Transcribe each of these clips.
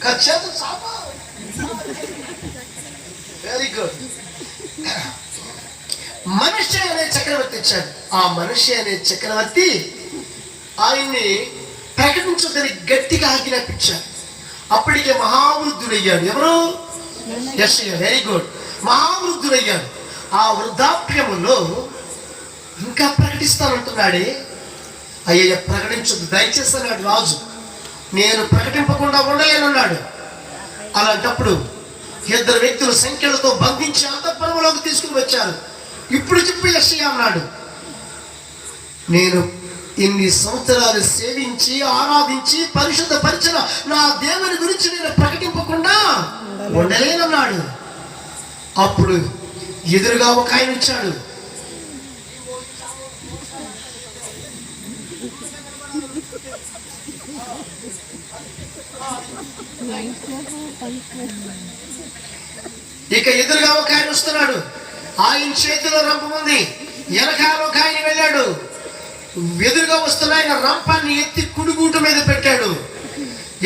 Kaçalım sabah. Very good మనిషి అనే చక్రవర్తి ఇచ్చాడు. ఆ మనిషి అనే చక్రవర్తి ఆయన్ని ప్రకటించదని గట్టిగా ఆజ్ఞాపించాడు. అప్పటికే మహావృద్ధుడయ్యాడు. ఎవరు? ఎస్ వెరీ గుడ్ మహావృద్ధుడయ్యాడు. ఆ వృద్ధాప్యములో ఇంకా ప్రకటిస్తానంటున్నాడే. అయ్యయ్య ప్రకటించదు దయచేసి అన్నాడు రాజు. నేను ప్రకటింపకుండా ఉండలేనన్నాడు. అలాంటప్పుడు ఇద్దరు వ్యక్తులు సంఖ్యలతో బంధించి అంతఃపురంలోకి తీసుకుని వచ్చారు. ఇప్పుడు చెప్పి యశ్య అన్నాడు నేను ఇన్ని సంవత్సరాలు సేవించి ఆరాధించి పరిశుద్ధ పరిచిన నా దేవుని గురించి నేను ప్రకటింపకుండా ఉండలేనన్నాడు. అప్పుడు ఎదురుగా ఒక ఆయన వచ్చాడు. ఇక ఎదురుగా ఒక ఆయన వస్తున్నాడు. ఆయన చేతిలో రంపం ఉంది. వెనకాల ఒక ఆయన వెళ్ళాడు. ఎదురుగా వస్తున్న ఆయన రంపాన్ని ఎత్తి కుడిగూట మీద పెట్టాడు.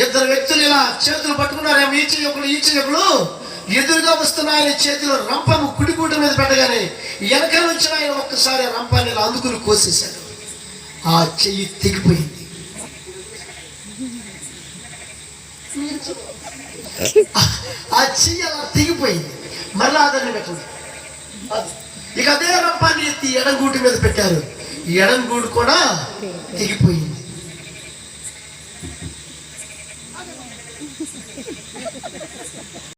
ఇద్దరు వ్యక్తులు ఇలా చేతులు పట్టుకున్నారు ఈ చెయ్యకులు ఈ చెయ్యకులు ఎదురుగా వస్తున్న ఆయన చేతిలో రంపము కుడిగూట మీద పెట్టగానే వెనకాల వచ్చిన ఆయన ఒక్కసారి రంపాన్ని ఇలా అందుకుని కోసేశాడు. ఆ చెయ్యి తెగిపోయింది. ఆ చెయ్యి అలా తెగిపోయింది. మళ్ళా అదని అది. ఇక అదే రంపాన్ని ఎత్తి ఎడంగూటి మీద పెట్టారు. ఎడంగూడు కూడా తెగిపోయింది.